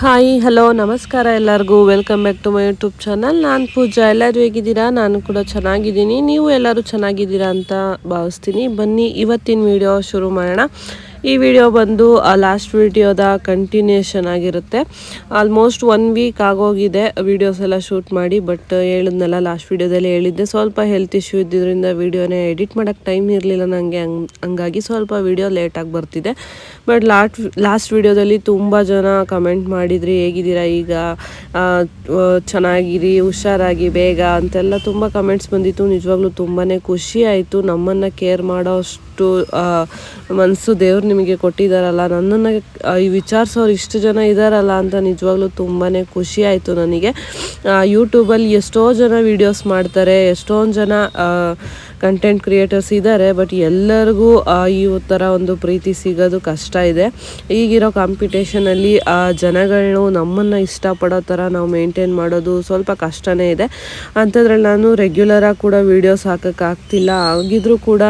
Hi hello ನಮಸ್ಕಾರ ಎಲ್ಲರಿಗೂ. Welcome back to my YouTube channel ನಾನು ಪೂಜಾ. ಎಲ್ಲರೂ ಹೇಗಿದ್ದೀರಾ? ನಾನು ಕೂಡ ಚೆನ್ನಾಗಿದ್ದೀನಿ. ನೀವು ಎಲ್ಲರೂ ಚೆನ್ನಾಗಿದ್ದೀರಾ ಅಂತ ಭಾವಿಸ್ತೀನಿ. ಬನ್ನಿ, ಇವತ್ತಿನ ವಿಡಿಯೋ ಶುರು ಮಾಡೋಣ. ಈ ವಿಡಿಯೋ ಬಂದು ಲಾಸ್ಟ್ ವಿಡಿಯೋದ ಕಂಟಿನ್ಯೂಷನ್ ಆಗಿರುತ್ತೆ. ಆಲ್ಮೋಸ್ಟ್ ಒನ್ ವೀಕ್ ಆಗೋಗಿದೆ ವಿಡಿಯೋಸ್ ಎಲ್ಲ ಶೂಟ್ ಮಾಡಿ ಬಟ್ ಹೇಳಿದ್ನಲ್ಲ ಲಾಸ್ಟ್ ವಿಡಿಯೋದಲ್ಲಿ ಹೇಳಿದ್ದೆ ಸ್ವಲ್ಪ ಹೆಲ್ತ್ ಇಶ್ಯೂ ಇದ್ದಿದ್ದರಿಂದ ವಿಡಿಯೋನೇ ಎಡಿಟ್ ಮಾಡೋಕ್ಕೆ ಟೈಮ್ ಇರಲಿಲ್ಲ ನನಗೆ ಹಂಗ್ ಹಂಗಾಗಿ ಸ್ವಲ್ಪ ವಿಡಿಯೋ ಲೇಟಾಗಿ ಬರ್ತಿದೆ. ಬಟ್ ಲಾಸ್ಟ್ ಲಾಸ್ಟ್ ವಿಡಿಯೋದಲ್ಲಿ ತುಂಬ ಜನ ಕಮೆಂಟ್ ಮಾಡಿದ್ರಿ ಹೇಗಿದ್ದೀರಾ ಈಗ? ಆ, ಆ, ಚೆನ್ನಾಗಿರಿ ಹುಷಾರಾಗಿ ಬೇಗ ಅಂತೆಲ್ಲ ತುಂಬ ಕಮೆಂಟ್ಸ್ ಬಂದಿತ್ತು. ನಿಜವಾಗ್ಲೂ ತುಂಬಾ ಖುಷಿ ಆಯಿತು. ನಮ್ಮನ್ನು ಕೇರ್ ಮಾಡೋ ಅಷ್ಟು ಮನಸ್ಸು ದೇವ್ರು ನಿಮಗೆ ಕೊಟ್ಟಿದ್ದಾರಲ್ಲ, ನನ್ನನ್ನು ವಿಚಾರಿಸೋರು ಇಷ್ಟು ಜನ ಇದ್ದಾರಲ್ಲ ಅಂತ ನಿಜವಾಗ್ಲೂ ತುಂಬಾ ಖುಷಿ ಆಯಿತು ನನಗೆ. ಯೂಟ್ಯೂಬಲ್ಲಿ ಎಷ್ಟೋ ಜನ ವೀಡಿಯೋಸ್ ಮಾಡ್ತಾರೆ ಎಷ್ಟೊಂದು ಜನ ಕಂಟೆಂಟ್ ಕ್ರಿಯೇಟರ್ಸ್ ಇದ್ದಾರೆ ಬಟ್ ಎಲ್ಲರಿಗೂ ಆ, ಈ ಥರ ಒಂದು ಪ್ರೀತಿ ಸಿಗೋದು ಕಷ್ಟ ಇದೆ. ಈಗಿರೋ ಕಾಂಪಿಟೇಷನಲ್ಲಿ ಜನಗಳು ನಮ್ಮನ್ನು ಇಷ್ಟಪಡೋ ಥರ ನಾವು ಮೇಂಟೈನ್ ಮಾಡೋದು ಸ್ವಲ್ಪ ಕಷ್ಟನೇ ಇದೆ. ಅಂಥದ್ರಲ್ಲಿ ನಾನು ರೆಗ್ಯುಲರಾಗಿ ಕೂಡ ವೀಡಿಯೋಸ್ ಹಾಕೋಕ್ಕಾಗ್ತಿಲ್ಲ ಆಗಿದ್ರೂ ಕೂಡ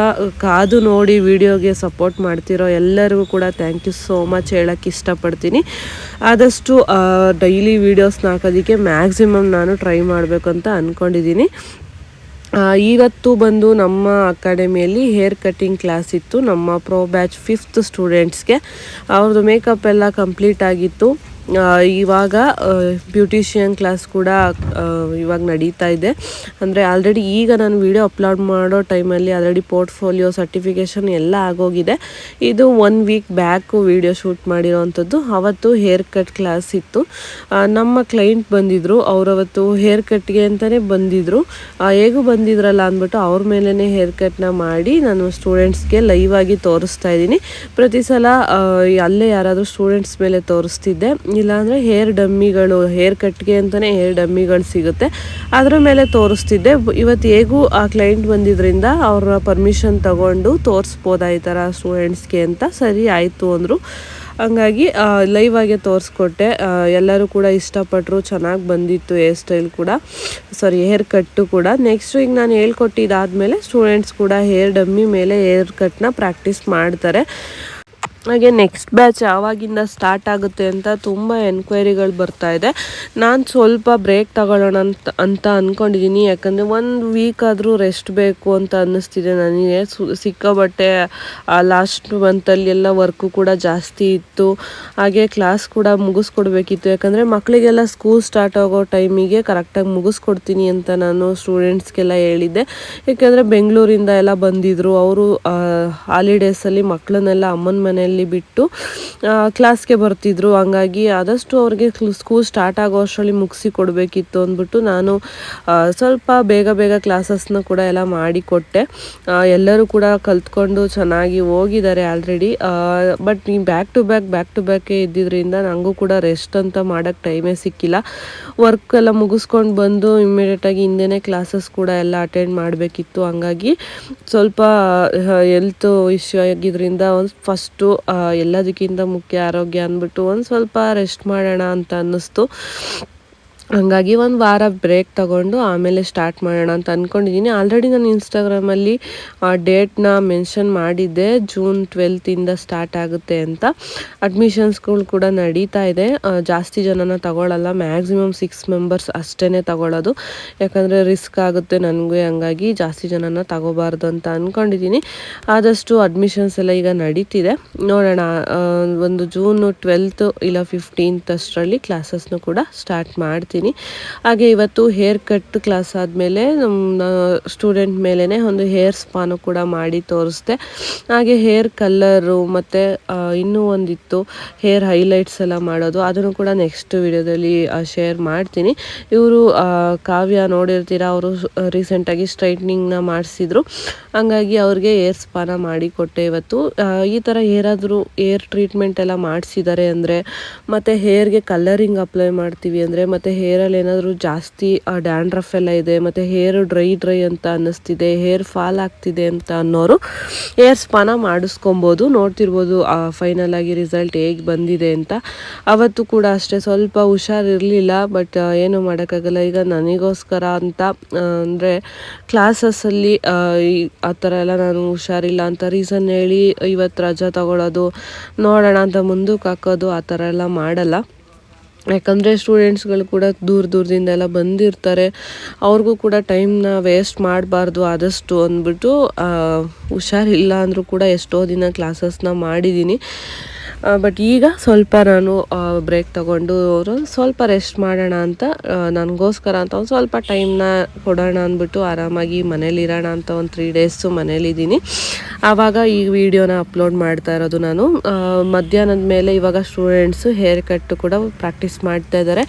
ಕಾದು ನೋಡಿ ವೀಡಿಯೋಗೆ ಸಪೋರ್ಟ್ ಮಾಡ್ತಿರೋ ಎಲ್ಲರಿಗೂ ಕೂಡ ಥ್ಯಾಂಕ್ ಯು ಸೋ ಮಚ್ ಹೇಳೋಕ್ಕೆ ಇಷ್ಟಪಡ್ತೀನಿ. ಆದಷ್ಟು ಡೈಲಿ ವೀಡಿಯೋಸ್ನ ಹಾಕೋದಕ್ಕೆ ಮ್ಯಾಕ್ಸಿಮಮ್ ನಾನು ಟ್ರೈ ಮಾಡಬೇಕು ಅಂತ ಅಂದ್ಕೊಂಡಿದ್ದೀನಿ ಆ, ಇವತ್ತು ಬಂದು ನಮ್ಮ ಅಕಾಡೆಮಿಯಲ್ಲಿ ಹೇರ್ ಕಟ್ಟಿಂಗ್ ಕ್ಲಾಸ್ ಇತ್ತು. ನಮ್ಮ ಪ್ರೋ ಬ್ಯಾಚ್ ಫಿಫ್ತ್ ಸ್ಟೂಡೆಂಟ್ಸ್ಗೆ ಅವ್ರದ್ದು ಮೇಕಪ್ ಎಲ್ಲ ಕಂಪ್ಲೀಟ್ ಆಗಿತ್ತು. ಇವಾಗ ಬ್ಯೂಟಿಷಿಯನ್ ಕ್ಲಾಸ್ ಕೂಡ ಇವಾಗ ನಡೀತಾ ಇದೆ. ಅಂದರೆ ಆಲ್ರೆಡಿ ಈಗ ನಾನು ವಿಡಿಯೋ ಅಪ್ಲೋಡ್ ಮಾಡೋ ಟೈಮಲ್ಲಿ ಆಲ್ರೆಡಿ ಪೋರ್ಟ್ಫೋಲಿಯೋ ಸರ್ಟಿಫಿಕೇಷನ್ ಎಲ್ಲ ಆಗೋಗಿದೆ. ಇದು one week back video shoot ಮಾಡಿರೋವಂಥದ್ದು ಅವತ್ತು ಹೇರ್ ಕಟ್ ಕ್ಲಾಸ್ ಇತ್ತು ನಮ್ಮ ಕ್ಲೈಂಟ್ ಬಂದಿದ್ದರು ಅವರವತ್ತು ಹೇರ್ ಕಟ್ಗೆ ಅಂತಲೇ ಬಂದಿದ್ದರು ಹೇಗೂ ಬಂದಿದ್ರಲ್ಲ ಅಂದ್ಬಿಟ್ಟು ಅವ್ರ ಮೇಲೇ ಹೇರ್ ಕಟ್ನ ಮಾಡಿ ನಾನು ಸ್ಟೂಡೆಂಟ್ಸ್ಗೆ ಲೈವ್ ಆಗಿ ತೋರಿಸ್ತಾ ಇದ್ದೀನಿ. ಪ್ರತಿ ಸಲ ಅಲ್ಲೇ ಯಾರಾದರೂ ಸ್ಟೂಡೆಂಟ್ಸ್ ಮೇಲೆ ತೋರಿಸ್ತಿದ್ದೆ. ಇಲ್ಲಾಂದರೆ ಹೇರ್ ಡಮ್ಮಿಗಳು, ಹೇರ್ ಕಟ್ಗೆ ಅಂತಲೇ ಹೇರ್ ಡಮ್ಮಿಗಳು ಸಿಗುತ್ತೆ. ಅದರ ಮೇಲೆ ತೋರಿಸ್ತಿದ್ದೆ. ಇವತ್ತು ಹೇಗೂ ಆ ಕ್ಲೈಂಟ್ ಬಂದಿದ್ದರಿಂದ ಅವರ ಪರ್ಮಿಷನ್ ತಗೊಂಡು ತೋರಿಸ್ಬೋದಾ ಈ ಥರ ಸ್ಟೂಡೆಂಟ್ಸ್ಗೆ ಅಂತ. ಸರಿ, ಆಯಿತು ಅಂದರು. ಹಂಗಾಗಿ ಲೈವ್ ಆಗಿ ತೋರಿಸ್ಕೊಟ್ಟೆ. ಎಲ್ಲರೂ ಕೂಡ ಇಷ್ಟಪಟ್ಟರು ಚೆನ್ನಾಗಿ ಬಂದಿತ್ತು ಹೇರ್ ಸ್ಟೈಲ್ ಕೂಡ. ಸಾರಿ ಹೇರ್ ಕಟ್ಟು ಕೂಡ. ನೆಕ್ಸ್ಟ್ ಈಗ ನಾನು ಹೇಳ್ಕೊಟ್ಟಿದ್ದಾದಮೇಲೆ ಸ್ಟೂಡೆಂಟ್ಸ್ ಕೂಡ ಹೇರ್ ಡಮ್ಮಿ ಮೇಲೆ ಹೇರ್ ಕಟ್ನ ಪ್ರಾಕ್ಟೀಸ್ ಮಾಡ್ತಾರೆ. ಹಾಗೆ ನೆಕ್ಸ್ಟ್ ಬ್ಯಾಚ್ ಯಾವಾಗಿಂದ ಸ್ಟಾರ್ಟ್ ಆಗುತ್ತೆ ಅಂತ ತುಂಬ ಎನ್ಕ್ವೈರಿಗಳು ಬರ್ತಾ ಇದೆ. ನಾನು ಸ್ವಲ್ಪ ಬ್ರೇಕ್ ತಗೊಳ್ಳೋಣ ಅಂತ ಅಂತ ಅಂದ್ಕೊಂಡಿದ್ದೀನಿ ಯಾಕಂದರೆ ಒಂದು ವೀಕ್ ಆದರೂ ರೆಸ್ಟ್ ಬೇಕು ಅಂತ ಅನ್ನಿಸ್ತಿದೆ ನನಗೆ. ಸು ಸಿಕ್ಕಾಬಟ್ಟೆ ಲಾಸ್ಟ್ ಮಂತಲ್ಲಿ ಎಲ್ಲ ವರ್ಕು ಕೂಡ ಜಾಸ್ತಿ ಇತ್ತು. ಹಾಗೆ ಕ್ಲಾಸ್ ಕೂಡ ಮುಗಿಸ್ಕೊಡ್ಬೇಕಿತ್ತು. ಯಾಕಂದರೆ ಮಕ್ಕಳಿಗೆಲ್ಲ ಸ್ಕೂಲ್ ಸ್ಟಾರ್ಟ್ ಆಗೋ ಟೈಮಿಗೆ ಕರೆಕ್ಟಾಗಿ ಮುಗಿಸ್ಕೊಡ್ತೀನಿ ಅಂತ ನಾನು ಸ್ಟೂಡೆಂಟ್ಸ್ಗೆಲ್ಲ ಹೇಳಿದ್ದೆ. ಯಾಕೆಂದರೆ ಬೆಂಗಳೂರಿಂದ ಎಲ್ಲ ಬಂದಿದ್ದರು ಅವರು ಹಾಲಿಡೇಸಲ್ಲಿ ಮಕ್ಕಳನ್ನೆಲ್ಲ ಅಮ್ಮನ ಮನೆಯಲ್ಲಿ ಬಿಟ್ಟು ಕ್ಲಾಸ್ಗೆ ಬರ್ತಿದ್ರು. ಹಂಗಾಗಿ ಆದಷ್ಟು ಅವ್ರಿಗೆ ಸ್ಕೂಲ್ ಸ್ಟಾರ್ಟ್ ಆಗೋ ಅಷ್ಟರಲ್ಲಿ ಮುಗಿಸಿ ಕೊಡಬೇಕಿತ್ತು ಅಂದ್ಬಿಟ್ಟು ನಾನು ಸ್ವಲ್ಪ ಬೇಗ ಬೇಗ ಕ್ಲಾಸಸ್ನ ಕೂಡ ಎಲ್ಲ ಮಾಡಿಕೊಟ್ಟೆ. ಎಲ್ಲರೂ ಕೂಡ ಕಲ್ತ್ಕೊಂಡು ಚೆನ್ನಾಗಿ ಹೋಗಿದ್ದಾರೆ ಆಲ್ರೆಡಿ ಬಟ್ ಈ back to back back to ಬ್ಯಾಕೇ ಇದ್ದಿದ್ದರಿಂದ ನನಗೂ ಕೂಡ ರೆಸ್ಟ್ ಅಂತ ಮಾಡೋಕ್ಕೆ ಟೈಮೇ ಸಿಕ್ಕಿಲ್ಲ. ವರ್ಕ್ ಎಲ್ಲ ಮುಗಿಸ್ಕೊಂಡು ಬಂದು ಇಮ್ಮಿಡಿಯೇಟಾಗಿ ಹಿಂದೆನೇ ಕ್ಲಾಸಸ್ ಕೂಡ ಎಲ್ಲ ಅಟೆಂಡ್ ಮಾಡಬೇಕಿತ್ತು. ಹಂಗಾಗಿ ಸ್ವಲ್ಪ ಹೆಲ್ತ್ ಇಶ್ಯೂ ಆಗಿದ್ದರಿಂದ ಒಂದು ಫಸ್ಟು ಎಲ್ಲದಕ್ಕಿಂತ ಮುಖ್ಯ ಆರೋಗ್ಯ ಅಂದ್ಬಿಟ್ಟು ಒಂದು ಸ್ವಲ್ಪ ರೆಸ್ಟ್ ಮಾಡೋಣ ಅಂತ ಅನ್ನಿಸ್ತು. ಹಂಗಾಗಿ ಒಂದು ವಾರ ಬ್ರೇಕ್ ತಗೊಂಡು ಆಮೇಲೆ ಸ್ಟಾರ್ಟ್ ಮಾಡೋಣ ಅಂತ ಅಂದ್ಕೊಂಡಿದ್ದೀನಿ ಆಲ್ರೆಡಿ ನಾನು ಇನ್ಸ್ಟಾಗ್ರಾಮಲ್ಲಿ ಆ ಡೇಟ್ನ ಮೆನ್ಷನ್ ಮಾಡಿದ್ದೆ. ಜೂನ್ ಟ್ವೆಲ್ತಿಂದ ಸ್ಟಾರ್ಟ್ ಆಗುತ್ತೆ ಅಂತ. ಅಡ್ಮಿಷನ್ಸ್ಗಳು ಕೂಡ ನಡೀತಾ ಇದೆ. ಜಾಸ್ತಿ ಜನನ ತಗೊಳ್ಳಲ್ಲ ಮ್ಯಾಕ್ಸಿಮಮ್ ಸಿಕ್ಸ್ ಮೆಂಬರ್ಸ್ ಅಷ್ಟೇ ತಗೊಳ್ಳೋದು ಯಾಕಂದರೆ ರಿಸ್ಕ್ ಆಗುತ್ತೆ ನನಗೆ, ಹಂಗಾಗಿ ಜಾಸ್ತಿ ಜನನ ತಗೋಬಾರ್ದು ಅಂತ ಅಂದ್ಕೊಂಡಿದ್ದೀನಿ ಆದಷ್ಟು ಅಡ್ಮಿಷನ್ಸ್ ಎಲ್ಲ ಈಗ ನಡೀತಿದೆ. ನೋಡೋಣ ಒಂದು ಜೂನು ಟ್ವೆಲ್ತ್ ಇಲ್ಲ ಫಿಫ್ಟೀನ್ತ್ ಅಷ್ಟರಲ್ಲಿ ಕ್ಲಾಸಸ್ನು ಕೂಡ ಸ್ಟಾರ್ಟ್ ಮಾಡ್ತೀನಿ. ಹಾಗೆ ಇವತ್ತು ಹೇರ್ ಕಟ್ ಕ್ಲಾಸ್ ಆದಮೇಲೆ ನಮ್ಮ ಸ್ಟೂಡೆಂಟ್ ಮೇಲೇ ಒಂದು ಹೇರ್ ಸ್ಪಾನು ಕೂಡ ಮಾಡಿ ತೋರಿಸ್ದೆ. ಹಾಗೆ ಹೇರ್ ಕಲ್ಲರು ಮತ್ತು ಇನ್ನೂ ಒಂದಿತ್ತು ಹೇರ್ ಹೈಲೈಟ್ಸ್ ಎಲ್ಲ ಮಾಡೋದು. ಅದನ್ನು ಕೂಡ ನೆಕ್ಸ್ಟ್ ವಿಡಿಯೋದಲ್ಲಿ ಶೇರ್ ಮಾಡ್ತೀನಿ. ಇವರು ಕಾವ್ಯ ನೋಡಿರ್ತೀರ, ಅವರು ರೀಸೆಂಟಾಗಿ ಸ್ಟ್ರೈಟ್ನಿಂಗ್ನ ಮಾಡಿಸಿದ್ರು. ಹಂಗಾಗಿ ಅವ್ರಿಗೆ ಏರ್ ಸ್ಪಾನ ಮಾಡಿಕೊಟ್ಟೆ ಇವತ್ತು. ಈ ಥರ ಏನಾದರೂ ಏರ್ ಟ್ರೀಟ್ಮೆಂಟ್ ಎಲ್ಲ ಮಾಡಿಸಿದ್ದಾರೆ ಅಂದರೆ, ಮತ್ತು ಹೇರ್ಗೆ ಕಲರಿಂಗ್ ಅಪ್ಲೈ ಮಾಡ್ತೀವಿ ಅಂದರೆ, ಮತ್ತು ಹೇರಲ್ಲಿ ಏನಾದರೂ ಜಾಸ್ತಿ ಡ್ಯಾಂಡ್ರಫ್ ಎಲ್ಲ ಇದೆ, ಮತ್ತು ಹೇರ್ ಡ್ರೈ ಡ್ರೈ ಅಂತ ಅನ್ನಿಸ್ತಿದೆ, ಹೇರ್ ಫಾಲ್ ಆಗ್ತಿದೆ ಅಂತ ಅನ್ನೋರು ಹೇರ್ ಸ್ಪಾನ ಮಾಡಿಸ್ಕೊಬೋದು. ನೋಡ್ತಿರ್ಬೋದು ಫೈನಲ್ ಆಗಿ ರಿಸಲ್ಟ್ ಹೇಗೆ ಬಂದಿದೆ ಅಂತ. ಅವತ್ತು ಕೂಡ ಅಷ್ಟೇ, ಸ್ವಲ್ಪ ಹುಷಾರಿರಲಿಲ್ಲ ಬಟ್ ಏನು ಮಾಡೋಕ್ಕಾಗಲ್ಲ. ಈಗ ನನಗೋಸ್ಕರ ಅಂತ ಅಂದರೆ ಕ್ಲಾಸಸ್ಸಲ್ಲಿ ಆ ಥರ ಎಲ್ಲ ನಾನು ಹುಷಾರಿಲ್ಲ ಅಂತ ರೀಸನ್ ಹೇಳಿ, ಇವತ್ತು ರಜಾ ತಗೊಳ್ಳೋದು ನೋಡೋಣ ಅಂತ ಮುಂದಕ್ಕೆ ಹಾಕೋದು, ಆ ಥರ ಎಲ್ಲ ಮಾಡಲ್ಲ. ಯಾಕಂದರೆ ಸ್ಟೂಡೆಂಟ್ಸ್ಗಳು ಕೂಡ ದೂರ ದೂರದಿಂದ ಎಲ್ಲ ಬಂದಿರ್ತಾರೆ. ಅವ್ರಿಗೂ ಕೂಡ ಟೈಮ್ನ ವೇಸ್ಟ್ ಮಾಡಬಾರ್ದು ಆದಷ್ಟು ಅಂದ್ಬಿಟ್ಟು ಹುಷಾರಿಲ್ಲ ಅಂದರೂ ಕೂಡ ಎಷ್ಟೋ ದಿನ ಕ್ಲಾಸಸ್ನ ಮಾಡಿದ್ದೀನಿ ಬಟ್ ಈಗ ಸ್ವಲ್ಪ ನಾನು ಬ್ರೇಕ್ ತಗೊಂಡು ಅವರು ಸ್ವಲ್ಪ ರೆಸ್ಟ್ ಮಾಡೋಣ ಅಂತ ನನಗೋಸ್ಕರ ಅಂತ ಒಂದು ಸ್ವಲ್ಪ ಟೈಮ್ನ ಕೊಡೋಣ ಅಂದ್ಬಿಟ್ಟು ಆರಾಮಾಗಿ ಮನೇಲಿರೋಣ ಅಂತ ಒಂದು ತ್ರೀ ಡೇಸು ಮನೇಲಿದ್ದೀನಿ ಆವಾಗ ಈ ವಿಡಿಯೋನ ಅಪ್ಲೋಡ್ ಮಾಡ್ತಾ ಇರೋದು ನಾನು. ಮಧ್ಯಾಹ್ನದ ಮೇಲೆ ಇವಾಗ ಸ್ಟೂಡೆಂಟ್ಸು ಹೇರ್ ಕಟ್ ಕೂಡ ಪ್ರಾಕ್ಟೀಸ್ ಮಾಡ್ತಾ ಇದ್ದಾರೆ.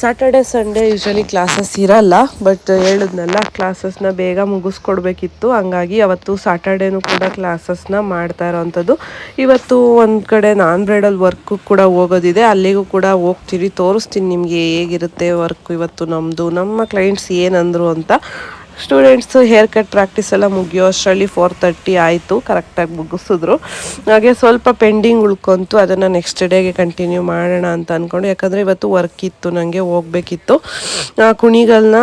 ಸ್ಯಾಟರ್ಡೆ ಸಂಡೇ ಯೂಶಲಿ ಕ್ಲಾಸಸ್ ಇರಲ್ಲ ಬಟ್ ಹೇಳಿದ್ನಲ್ಲ ಕ್ಲಾಸಸ್ನ ಬೇಗ ಮುಗಿಸ್ಕೊಡ್ಬೇಕಿತ್ತು. ಹಂಗಾಗಿ ಅವತ್ತು ಸ್ಯಾಟರ್ಡೇನೂ ಕೂಡ ಕ್ಲಾಸಸ್ನ ಮಾಡ್ತಾ ಇರೋವಂಥದ್ದು ಇವತ್ತು ಒಂದು ಕಡೆ ನಾನ್ ಬ್ರೈಡಲ್ ವರ್ಕ್ ಕೂಡ ಹೋಗೋದಿದೆ. ಅಲ್ಲಿಗೂ ಕೂಡ ಹೋಗ್ತೀವಿ ತೋರಿಸ್ತೀನಿ ನಿಮಗೆ ಹೇಗಿರುತ್ತೆ ವರ್ಕ್ ಇವತ್ತು ನಮ್ಮದು ನಮ್ಮ ಕ್ಲೈಂಟ್ಸ್ ಏನಂದರು ಅಂತ. ಸ್ಟೂಡೆಂಟ್ಸ್ ಹೇರ್ ಕಟ್ ಪ್ರಾಕ್ಟೀಸ್ ಎಲ್ಲ ಮುಗಿಯೋ ಅಷ್ಟರಲ್ಲಿ ಫೋರ್ ತರ್ಟಿ ಆಯಿತು. ಕರೆಕ್ಟಾಗಿ ಮುಗಿಸಿದ್ರು. ಹಾಗೆ ಸ್ವಲ್ಪ ಪೆಂಡಿಂಗ್ ಉಳ್ಕೊಂತು. ಅದನ್ನು ನೆಕ್ಸ್ಟ್ ಡೇಗೆ ಕಂಟಿನ್ಯೂ ಮಾಡೋಣ ಅಂತ ಅಂದ್ಕೊಂಡು ಯಾಕಂದರೆ ಇವತ್ತು ವರ್ಕ್ ಇತ್ತು. ನನಗೆ ಹೋಗಬೇಕಿತ್ತು. ಕುಣಿಗಲ್ನ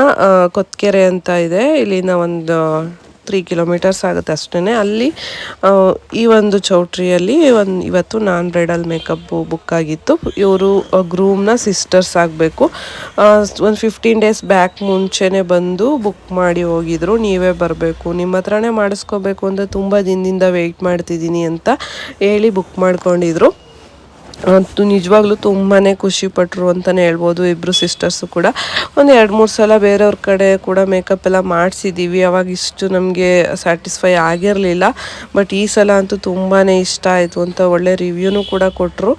ಕೊತ್ಕೆರೆ ಅಂತ ಇದೆ. ಇಲ್ಲಿನ ಒಂದು ತ್ರೀ ಕಿಲೋಮೀಟರ್ಸ್ ಆಗುತ್ತೆ ಅಷ್ಟೇ ಅಲ್ಲಿ ಈ ಒಂದು ಚೌಟ್ರಿಯಲ್ಲಿ ಒಂದು ಇವತ್ತು ನಾನ್ ಬ್ರೈಡಲ್ ಮೇಕಪ್ ಬುಕ್ ಆಗಿತ್ತು. ಇವರು ಗ್ರೂಮ್ನ ಸಿಸ್ಟರ್ಸ್ ಆಗಬೇಕು. ಒಂದು ಫಿಫ್ಟೀನ್ ಡೇಸ್ ಬ್ಯಾಕ್ ಮುಂಚೆನೇ ಬಂದು ಬುಕ್ ಮಾಡಿ ಹೋಗಿದ್ರು. ನೀವೇ ಬರಬೇಕು. ನಿಮ್ಮ ಹತ್ರನೇ ಮಾಡಿಸ್ಕೋಬೇಕು ಅಂತ ತುಂಬ ದಿನದಿಂದ ವೆಯ್ಟ್ ಮಾಡ್ತಿದ್ದೀನಿ ಅಂತ ಹೇಳಿ ಬುಕ್ ಮಾಡ್ಕೊಂಡಿದ್ರು. ಅಂತೂ ನಿಜವಾಗ್ಲೂ ತುಂಬಾ ಖುಷಿ ಪಟ್ಟರು ಅಂತಲೇ ಹೇಳ್ಬೋದು ಇಬ್ಬರು ಸಿಸ್ಟರ್ಸು ಕೂಡ. ಒಂದು ಎರಡು ಮೂರು ಸಲ ಬೇರೆಯವ್ರ ಕಡೆ ಕೂಡ ಮೇಕಪ್ ಎಲ್ಲ ಮಾಡಿಸಿದ್ದೀವಿ ಅವಾಗ ಇಷ್ಟು ನಮಗೆ ಸ್ಯಾಟಿಸ್ಫೈ ಆಗಿರಲಿಲ್ಲ. ಬಟ್ ಈ ಸಲ ಅಂತೂ ತುಂಬಾ ಇಷ್ಟ ಆಯಿತು ಅಂತ ಒಳ್ಳೆ ರಿವ್ಯೂನು ಕೂಡ ಕೊಟ್ಟರು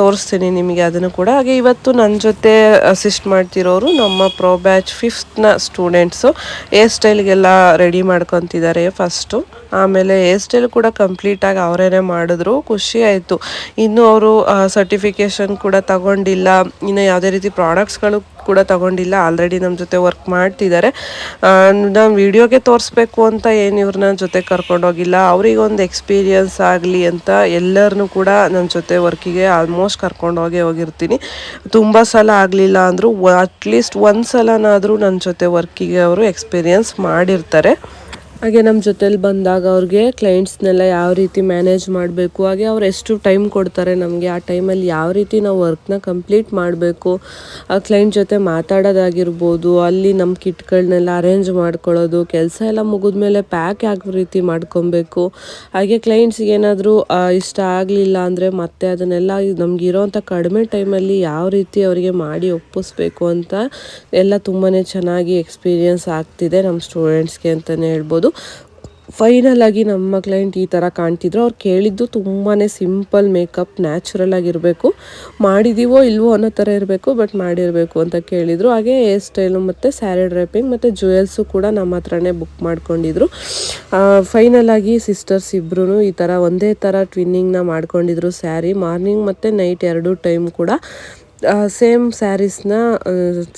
ತೋರಿಸ್ತೀನಿ ನಿಮಗೆ ಅದನ್ನು ಕೂಡ. ಹಾಗೆ ಇವತ್ತು ನನ್ನ ಜೊತೆ ಅಸಿಸ್ಟ್ ಮಾಡ್ತಿರೋರು ನಮ್ಮ ಪ್ರೋ ಬ್ಯಾಚ್ ಫಿಫ್ತ್ನ ಸ್ಟೂಡೆಂಟ್ಸು ಹೇರ್ ಸ್ಟೈಲ್ಗೆಲ್ಲ ರೆಡಿ ಮಾಡ್ಕೊತಿದ್ದಾರೆ ಫಸ್ಟು ಆಮೇಲೆ ಹೇರ್ ಸ್ಟೈಲ್ ಕೂಡ ಕಂಪ್ಲೀಟಾಗಿ ಅವರೇನೆ ಮಾಡಿದ್ರು. ಖುಷಿ ಆಯಿತು. ಇನ್ನು ಅವರು ಸರ್ಟಿಫಿಕೇಷನ್ ಕೂಡ ತಗೊಂಡಿಲ್ಲ. ಇನ್ನು ಯಾವುದೇ ರೀತಿ ಪ್ರಾಡಕ್ಟ್ಸ್ಗಳು ಕೂಡ ತಗೊಂಡಿಲ್ಲ. ಆಲ್ರೆಡಿ ನಮ್ಮ ಜೊತೆ ವರ್ಕ್ ಮಾಡ್ತಿದ್ದಾರೆ. ನಾನು ವಿಡಿಯೋಗೆ ತೋರಿಸ್ಬೇಕು ಅಂತ ಏನು ಇವ್ರನ್ನ ಜೊತೆ ಕರ್ಕೊಂಡೋಗಿಲ್ಲ ಅವ್ರಿಗೆ ಒಂದು ಎಕ್ಸ್ಪೀರಿಯನ್ಸ್ ಆಗಲಿ ಅಂತ ಎಲ್ಲರನ್ನೂ ಕೂಡ ನನ್ನ ಜೊತೆ ವರ್ಕಿಗೆ ಆಲ್ಮೋಸ್ಟ್ ಕರ್ಕೊಂಡೋಗೇ ಹೋಗಿರ್ತೀನಿ. ತುಂಬ ಸಲ ಆಗಲಿಲ್ಲ ಅಂದರೂ ಅಟ್ಲೀಸ್ಟ್ ಒಂದು ಸಲನಾದರೂ ನನ್ನ ಜೊತೆ ವರ್ಕಿಗೆ ಅವರು ಎಕ್ಸ್ಪೀರಿಯನ್ಸ್ ಮಾಡಿರ್ತಾರೆ. ಹಾಗೆ ನಮ್ಮ ಜೊತೆಲಿ ಬಂದಾಗ ಅವ್ರಿಗೆ ಕ್ಲೈಂಟ್ಸ್ನೆಲ್ಲ ಯಾವ ರೀತಿ ಮ್ಯಾನೇಜ್ ಮಾಡಬೇಕು, ಹಾಗೆ ಅವ್ರು ಎಷ್ಟು ಟೈಮ್ ಕೊಡ್ತಾರೆ ನಮಗೆ, ಆ ಟೈಮಲ್ಲಿ ಯಾವ ರೀತಿ ನಾವು ವರ್ಕ್ನ ಕಂಪ್ಲೀಟ್ ಮಾಡಬೇಕು, ಆ ಕ್ಲೈಂಟ್ ಜೊತೆ ಮಾತಾಡೋದಾಗಿರ್ಬೋದು, ಅಲ್ಲಿ ನಮ್ಮ ಕಿಟ್ಗಳನ್ನೆಲ್ಲ ಅರೇಂಜ್ ಮಾಡ್ಕೊಳ್ಳೋದು, ಕೆಲಸ ಎಲ್ಲ ಮುಗಿದ್ಮೇಲೆ ಪ್ಯಾಕ್ ಯಾವ ರೀತಿ ಮಾಡ್ಕೊಬೇಕು, ಹಾಗೆ ಕ್ಲೈಂಟ್ಸ್ಗೆ ಏನಾದರೂ ಇಷ್ಟ ಆಗಲಿಲ್ಲ ಅಂದರೆ ಮತ್ತೆ ಅದನ್ನೆಲ್ಲ ನಮ್ಗೆ ಇರೋವಂಥ ಕಡಿಮೆ ಟೈಮಲ್ಲಿ ಯಾವ ರೀತಿ ಅವರಿಗೆ ಮಾಡಿ ಒಪ್ಪಿಸ್ಬೇಕು ಅಂತ ಎಲ್ಲ ತುಂಬಾ ಚೆನ್ನಾಗಿ ಎಕ್ಸ್ಪೀರಿಯನ್ಸ್ ಆಗ್ತಿದೆ ನಮ್ಮ ಸ್ಟೂಡೆಂಟ್ಸ್ಗೆ ಅಂತಲೇ ಹೇಳ್ಬೋದು. ಫೈನಲ್ ಆಗಿ ನಮ್ಮ ಕ್ಲೈಂಟ್ ಈ ಥರ ಕಾಣ್ತಿದ್ರು. ಅವ್ರು ಕೇಳಿದ್ದು ತುಂಬಾ ಸಿಂಪಲ್ ಮೇಕಪ್ ನ್ಯಾಚುರಲ್ ಆಗಿರಬೇಕು. ಮಾಡಿದೀವೋ ಇಲ್ವೋ ಅನ್ನೋ ಥರ ಇರಬೇಕು ಬಟ್ ಮಾಡಿರಬೇಕು ಅಂತ ಕೇಳಿದರು. ಹಾಗೆ ಹೇರ್ ಸ್ಟೈಲು ಮತ್ತು ಸ್ಯಾರಿ ಡ್ರೈಪಿಂಗ್ ಮತ್ತು ಜುವೆಲ್ಸು ಕೂಡ ನಮ್ಮ ಹತ್ರನೇ ಬುಕ್ ಮಾಡ್ಕೊಂಡಿದ್ರು. ಫೈನಲ್ ಆಗಿ ಸಿಸ್ಟರ್ಸ್ ಇಬ್ಬರೂ ಈ ಥರ ಒಂದೇ ಥರ ಟ್ವಿನ್ನಿಂಗ್ನ ಮಾಡ್ಕೊಂಡಿದ್ರು ಸ್ಯಾರಿ ಮಾರ್ನಿಂಗ್ ಮತ್ತು ನೈಟ್ ಎರಡೂ ಟೈಮ್ ಕೂಡ ಸೇಮ್ ಸ್ಯಾರೀಸ್ನ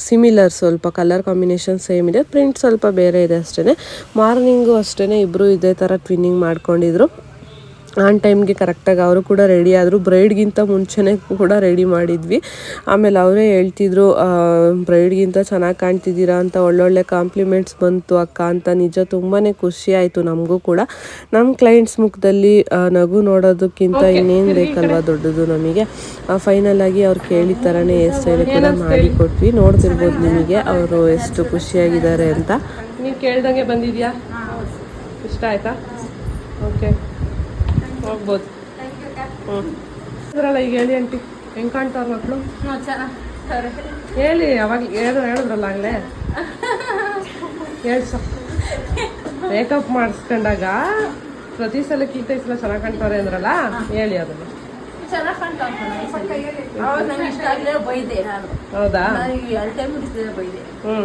ಸಿಮಿಲರ್ ಸ್ವಲ್ಪ ಕಲರ್ ಕಾಂಬಿನೇಷನ್ ಸೇಮ್ ಇದೆ. ಪ್ರಿಂಟ್ ಸ್ವಲ್ಪ ಬೇರೆ ಇದೆ ಅಷ್ಟೇ ಮಾರ್ನಿಂಗು ಅಷ್ಟೇ ಇಬ್ಬರು ಇದೇ ಥರ ಟ್ವಿನ್ನಿಂಗ್ ಮಾಡ್ಕೊಂಡಿದ್ರು. ಆನ್ ಟೈಮ್ಗೆ ಕರೆಕ್ಟಾಗಿ ಅವರು ಕೂಡ ರೆಡಿ ಆದರು. ಬ್ರೈಡ್ಗಿಂತ ಮುಂಚೆನೇ ಕೂಡ ರೆಡಿ ಮಾಡಿದ್ವಿ. ಆಮೇಲೆ ಅವರೇ ಹೇಳ್ತಿದ್ರು ಬ್ರೈಡ್ಗಿಂತ ಚೆನ್ನಾಗಿ ಕಾಣ್ತಿದ್ದೀರಾ ಅಂತ ಒಳ್ಳೊಳ್ಳೆ ಕಾಂಪ್ಲಿಮೆಂಟ್ಸ್ ಬಂತು ಅಕ್ಕ ಅಂತ. ನಿಜ ತುಂಬಾ ಖುಷಿ ಆಯಿತು ನಮಗೂ ಕೂಡ. ನಮ್ಮ ಕ್ಲೈಂಟ್ಸ್ ಮುಖದಲ್ಲಿ ನಗು ನೋಡೋದಕ್ಕಿಂತ ಇನ್ನೇನು ಬೇಕಲ್ವಾ ದೊಡ್ಡದು ನಮಗೆ? ಫೈನಲ್ ಆಗಿ ಅವ್ರು ಕೇಳಿದ ಥರನೇ ಹೇರ್ ಸ್ಟೈಲ್ ಕೂಡ ಮಾಡಿಕೊಟ್ವಿ ನೋಡ್ತಿರ್ಬೋದು ನಿಮಗೆ ಅವರು ಎಷ್ಟು ಖುಷಿಯಾಗಿದ್ದಾರೆ ಅಂತ. ನೀವು ಕೇಳ್ದಂಗೆ ಬಂದಿದ್ಯಾ? ಇಷ್ಟ ಆಯ್ತಾ? ಓಕೆ ಹೋಗ್ಬೋದು. ಹ್ಞೂ ಇದ್ರಲ್ಲ ಈಗ ಹೇಳಿ ಆಂಟಿ ಹೆಂಗೆ ಕಾಣ್ತಾವ್ರ ಮಕ್ಕಳು ಹೇಳಿ ಅವಾಗ ಏನು ಹೇಳಿದ್ರಲ್ಲ ಆಗಲೇ. ಹೇಳಿ ಸ ಮೇಕಪ್ ಮಾಡಿಸ್ಕೊಂಡಾಗ ಪ್ರತಿ ಸಲ ಈ ಸಲ ಚೆನ್ನಾಗಿ ಕಾಣ್ತಾರೆ ಅಂದ್ರಲ್ಲ ಹೇಳಿ ಅದನ್ನು. ಹೌದಾ? ಹ್ಞೂ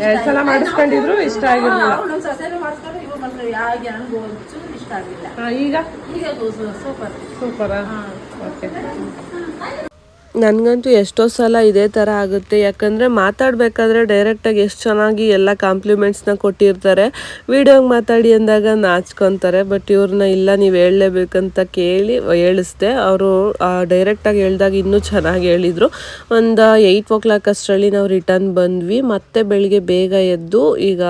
ಎರಡು ಸಲ ಮಾಡಿಸ್ಕೊಂಡಿದ್ರು ಇಷ್ಟ ಆಗಿರ್ಲಿಲ್ಲ. ಈಗ? ಸೂಪರ್. ಸೂಪರಾ? ಓಕೆ. ನನಗಂತೂ ಎಷ್ಟೋ ಸಲ ಇದೇ ಥರ ಆಗುತ್ತೆ. ಯಾಕಂದರೆ ಮಾತಾಡಬೇಕಾದ್ರೆ ಡೈರೆಕ್ಟಾಗಿ ಎಷ್ಟು ಚೆನ್ನಾಗಿ ಎಲ್ಲ ಕಾಂಪ್ಲಿಮೆಂಟ್ಸ್ನ ಕೊಟ್ಟಿರ್ತಾರೆ. ವೀಡಿಯೋಗೆ ಮಾತಾಡಿ ಅಂದಾಗ ನಾಚ್ಕೊತಾರೆ. ಬಟ್ ಇವ್ರನ್ನ ಇಲ್ಲ, ನೀವು ಹೇಳಲೇಬೇಕಂತ ಕೇಳಿ ಹೇಳಿಸ್ದೆ. ಅವರು ಡೈರೆಕ್ಟಾಗಿ ಹೇಳಿದಾಗ ಇನ್ನೂ ಚೆನ್ನಾಗಿ ಹೇಳಿದರು. ಒಂದು ಏಯ್ಟ್ ಓ ಕ್ಲಾಕ್ ಅಷ್ಟರಲ್ಲಿ ನಾವು ರಿಟರ್ನ್ ಬಂದ್ವಿ. ಮತ್ತೆ ಬೆಳಿಗ್ಗೆ ಬೇಗ ಎದ್ದು ಈಗ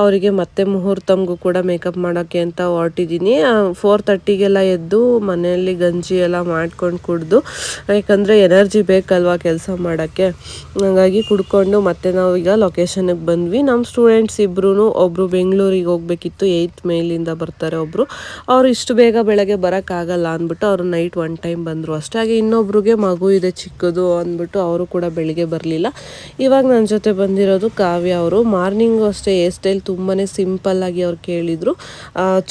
ಅವರಿಗೆ ಮತ್ತೆ ಮುಹೂರ್ತಮ್ಗೂ ಕೂಡ ಮೇಕಪ್ ಮಾಡೋಕ್ಕೆ ಅಂತ ಹೊರಟಿದ್ದೀನಿ ಫೋರ್ ತರ್ಟಿಗೆಲ್ಲ ಎದ್ದು ಮನೆಯಲ್ಲಿ ಗಂಜಿ ಎಲ್ಲ ಮಾಡ್ಕೊಂಡು ಕುಡಿದು. ಯಾಕಂದರೆ ಎನರ್ಜಿ ಬೇಕಲ್ವಾ ಕೆಲಸ ಮಾಡೋಕ್ಕೆ? ಹಾಗಾಗಿ ಕುಡ್ಕೊಂಡು ಮತ್ತೆ ನಾವು ಈಗ ಲೊಕೇಶನ್ಗೆ ಬಂದ್ವಿ. ನಮ್ಮ ಸ್ಟೂಡೆಂಟ್ಸ್ ಇಬ್ಬರೂ ಒಬ್ಬರು ಬೆಂಗಳೂರಿಗೆ ಹೋಗ್ಬೇಕಿತ್ತು. ಏಯ್ತ್ ಮೇಲಿಂದ ಬರ್ತಾರೆ ಒಬ್ಬರು ಅವ್ರು ಇಷ್ಟು ಬೇಗ ಬೆಳಗ್ಗೆ ಬರೋಕ್ಕಾಗಲ್ಲ ಅಂದ್ಬಿಟ್ಟು ಅವರು ನೈಟ್ ಒನ್ ಟೈಮ್ ಬಂದರು ಅಷ್ಟೇ. ಹಾಗೆ ಇನ್ನೊಬ್ರಿಗೆ ಮಗು ಇದೆ, ಚಿಕ್ಕದು ಅಂದ್ಬಿಟ್ಟು ಅವರು ಕೂಡ ಬೆಳಿಗ್ಗೆ ಬರಲಿಲ್ಲ. ಇವಾಗ ನನ್ನ ಜೊತೆ ಬಂದಿರೋದು ಕಾವ್ಯ ಅವರು. ಮಾರ್ನಿಂಗು ಅಷ್ಟೇ ಹೇರ್ ಸ್ಟೈಲ್ ತುಂಬಾ ಸಿಂಪಲ್ಲಾಗಿ ಅವ್ರು ಕೇಳಿದರು.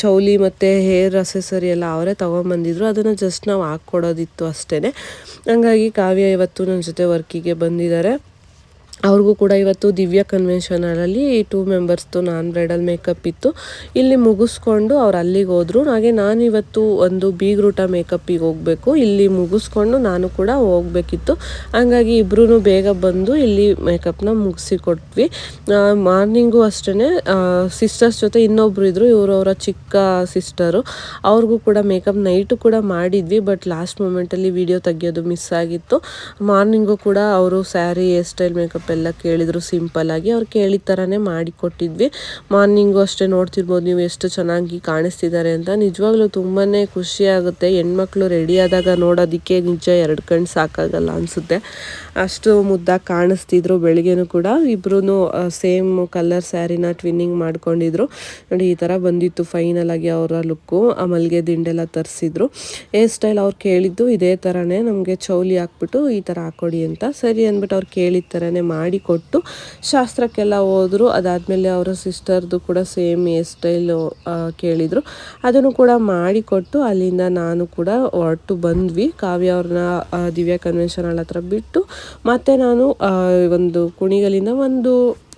ಚೌಲಿ ಮತ್ತು ಹೇರ್ ಅಸೆಸರಿ ಎಲ್ಲ ಅವರೇ ತೊಗೊಂಬಂದಿದ್ರು. ಅದನ್ನು ಜಸ್ಟ್ ನಾವು ಹಾಕ್ಕೊಡೋದಿತ್ತು ಅಷ್ಟೇ ಹಂಗಾಗಿ ಕಾವ್ಯ ಇವತ್ತು ನನ್ನ ಜೊತೆ ವರ್ಕಿಗೆ ಬಂದಿದ್ದಾರೆ. ಅವ್ರಿಗೂ ಕೂಡ ಇವತ್ತು ದಿವ್ಯ ಕನ್ವೆನ್ಷನಲ್ಲಿ ಟೂ ಮೆಂಬರ್ಸ್ದು ನಾನ್ ಬ್ರೈಡಲ್ ಮೇಕಪ್ ಇತ್ತು. ಇಲ್ಲಿ ಮುಗಿಸ್ಕೊಂಡು ಅವ್ರು ಅಲ್ಲಿಗೆ ಹೋದರು. ಹಾಗೆ ನಾನು ಇವತ್ತು ಒಂದು ಬೀಗ್ರೂಟ ಮೇಕಪ್ಪಿಗೆ ಹೋಗಬೇಕು. ಇಲ್ಲಿ ಮುಗಿಸ್ಕೊಂಡು ನಾನು ಕೂಡ ಹೋಗಬೇಕಿತ್ತು. ಹಾಗಾಗಿ ಇಬ್ಬರೂ ಬೇಗ ಬಂದು ಇಲ್ಲಿ ಮೇಕಪ್ನ ಮುಗಿಸಿ ಕೊಟ್ವಿ ಮಾರ್ನಿಂಗು ಅಷ್ಟೇ ಸಿಸ್ಟರ್ಸ್ ಜೊತೆ ಇನ್ನೊಬ್ರು ಇದ್ದರು ಇವರು ಅವರ ಚಿಕ್ಕ ಸಿಸ್ಟರು ಅವ್ರಿಗೂ ಕೂಡ ಮೇಕಪ್ ನೈಟು ಕೂಡ ಮಾಡಿದ್ವಿ. ಬಟ್ ಲಾಸ್ಟ್ ಮೂಮೆಂಟಲ್ಲಿ ವಿಡಿಯೋ ತೆಗಿಯೋದು ಮಿಸ್ ಆಗಿತ್ತು. ಮಾರ್ನಿಂಗು ಕೂಡ ಅವರು ಸ್ಯಾರಿ ಹೇರ್ ಸ್ಟೈಲ್ ಮೇಕಪ್ ಎಲ್ಲ ಕೇಳಿದರು ಸಿಂಪಲ್ ಆಗಿ. ಅವ್ರು ಕೇಳಿದ ಥರನೇ ಮಾಡಿಕೊಟ್ಟಿದ್ವಿ. ಮಾರ್ನಿಂಗು ಅಷ್ಟೇ ನೋಡ್ತಿರ್ಬೋದು ನೀವು ಎಷ್ಟು ಚೆನ್ನಾಗಿ ಕಾಣಿಸ್ತಿದ್ದಾರೆ ಅಂತ. ನಿಜವಾಗ್ಲೂ ತುಂಬಾ ಖುಷಿ ಆಗುತ್ತೆ. ಹೆಣ್ಮಕ್ಳು ರೆಡಿ ಆದಾಗ ನೋಡೋದಕ್ಕೆ ನಿಜ ಎರಡು ಕಣ್ಣು ಸಾಕಾಗಲ್ಲ ಅನಿಸುತ್ತೆ. ಅಷ್ಟು ಮುದ್ದಾಗಿ ಕಾಣಿಸ್ತಿದ್ರು ಬೆಳಿಗ್ಗೆನೂ ಕೂಡ. ಇಬ್ಬರೂ ಸೇಮ್ ಕಲರ್ ಸ್ಯಾರಿನ ಟ್ವಿನ್ನಿಂಗ್ ಮಾಡ್ಕೊಂಡಿದ್ರು. ನೋಡಿ, ಈ ಥರ ಬಂದಿತ್ತು ಫೈನಲ್ ಆಗಿ ಅವರ ಲುಕ್ಕು ಆ ಮಲ್ಲಿಗೆ ದಿಂಡೆಲ್ಲ ತರಿಸಿದ್ರು. ಹೇರ್ ಸ್ಟೈಲ್ ಅವ್ರು ಕೇಳಿದ್ದು ಇದೇ ಥರನೇ ನಮಗೆ ಚೌಲಿ ಹಾಕ್ಬಿಟ್ಟು ಈ ಥರ ಹಾಕೊಡಿ ಅಂತ. ಸರಿ ಅಂದ್ಬಿಟ್ಟು ಅವ್ರು ಕೇಳಿದ ಥರನೇ ಮಾಡಿಕೊಟ್ಟು ಶಾಸ್ತ್ರಕ್ಕೆಲ್ಲ ಹೋದರು. ಅದಾದಮೇಲೆ ಅವರ ಸಿಸ್ಟರ್ದು ಕೂಡ ಸೇಮ್ ಹೇರ್ ಸ್ಟೈಲು ಕೇಳಿದರು. ಅದನ್ನು ಕೂಡ ಮಾಡಿಕೊಟ್ಟು ಅಲ್ಲಿಂದ ನಾನು ಕೂಡ ಹೊರಟು ಬಂದ್ವಿ. ಕಾವ್ಯ ಅವ್ರನ್ನ ದಿವ್ಯಾ ಕನ್ವೆನ್ಷನ್ ಹಾಲ್ ಹತ್ರ ಬಿಟ್ಟು ಮತ್ತೆ ನಾನು ಒಂದು ಕುಣಿಗಲಿಂದ ಒಂದು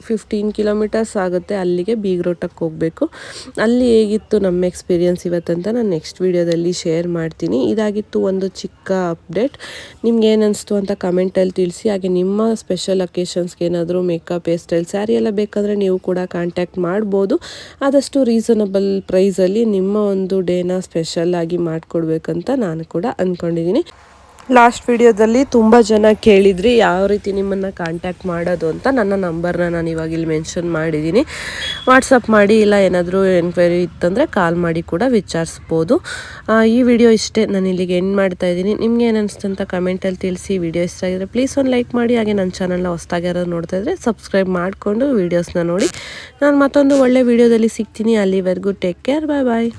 ಫಿಫ್ಟೀನ್ ಕಿಲೋಮೀಟರ್ಸ್ ಆಗುತ್ತೆ, ಅಲ್ಲಿಗೆ ಬೀಗ್ರೋಟಕ್ಕೆ ಹೋಗಬೇಕು. ಅಲ್ಲಿ ಹೇಗಿತ್ತು ನಮ್ಮ ಎಕ್ಸ್ಪೀರಿಯನ್ಸ್ ಇವತ್ತಂತ ನಾನು ನೆಕ್ಸ್ಟ್ ವೀಡಿಯೋದಲ್ಲಿ ಶೇರ್ ಮಾಡ್ತೀನಿ. ಇದಾಗಿತ್ತು ಒಂದು ಚಿಕ್ಕ ಅಪ್ಡೇಟ್ ನಿಮ್ಗೆ ಏನು ಅನಿಸ್ತು ಅಂತ ಕಮೆಂಟಲ್ಲಿ ತಿಳಿಸಿ. ಹಾಗೆ ನಿಮ್ಮ ಸ್ಪೆಷಲ್ ಅಕೇಶನ್ಸ್ಗೆ ಏನಾದರೂ ಮೇಕಪ್ ಹೇರ್ ಸ್ಟೈಲ್ ಸ್ಯಾರಿ ಎಲ್ಲ ಬೇಕಂದರೆ ನೀವು ಕೂಡ ಕಾಂಟ್ಯಾಕ್ಟ್ ಮಾಡ್ಬೋದು. ಆದಷ್ಟು ರೀಸನಬಲ್ ಪ್ರೈಸಲ್ಲಿ ನಿಮ್ಮ ಒಂದು ಡೇನ ಸ್ಪೆಷಲ್ ಆಗಿ ಮಾಡಿಕೊಡ್ಬೇಕಂತ ನಾನು ಕೂಡ ಅಂದ್ಕೊಂಡಿದ್ದೀನಿ ಲಾಸ್ಟ್ ವಿಡಿಯೋದಲ್ಲಿ ತುಂಬ ಜನ ಕೇಳಿದ್ರಿ, ಯಾವ ರೀತಿ ನಿಮ್ಮನ್ನು ಕಾಂಟ್ಯಾಕ್ಟ್ ಮಾಡೋದು ಅಂತ. ನನ್ನ ನಂಬರ್ನ ನಾನು ಇವಾಗ ಇಲ್ಲಿ ಮೆನ್ಷನ್ ಮಾಡಿದ್ದೀನಿ ವಾಟ್ಸಪ್ ಮಾಡಿ, ಇಲ್ಲ ಏನಾದರೂ ಎನ್ಕ್ವೈರಿ ಇತ್ತಂದರೆ ಕಾಲ್ ಮಾಡಿ ಕೂಡ ವಿಚಾರಿಸ್ಬೋದು. ಈ ವಿಡಿಯೋ ಇಷ್ಟೇ ನಾನು ಇಲ್ಲಿಗೆ ಎಂಡ್ ಮಾಡ್ತಾ ಇದ್ದೀನಿ. ನಿಮ್ಗೆ ಅಂತ ಕಮೆಂಟಲ್ಲಿ ತಿಳಿಸಿ, ವಿಡಿಯೋ ಇಷ್ಟ ಆಗಿದ್ರೆ ಪ್ಲೀಸ್ ಒಂದು ಲೈಕ್ ಮಾಡಿ. ಹಾಗೆ ನನ್ನ ಚಾನಲ್ನ ಹೊಸ್ದಾಗಿ ಯಾರಾದ್ರು ನೋಡ್ತಾ ಇದ್ದರೆ ಸಬ್ಸ್ಕ್ರೈಬ್ ಮಾಡಿಕೊಂಡು ವೀಡಿಯೋಸ್ನ ನೋಡಿ. ನಾನು ಮತ್ತೊಂದು ಒಳ್ಳೆ ವಿಡಿಯೋದಲ್ಲಿ ಸಿಗ್ತೀನಿ. ಅಲ್ಲಿವರೆಗೂ ಟೇಕ್ ಕೇರ್ ಬಾಯ್ ಬಾಯ್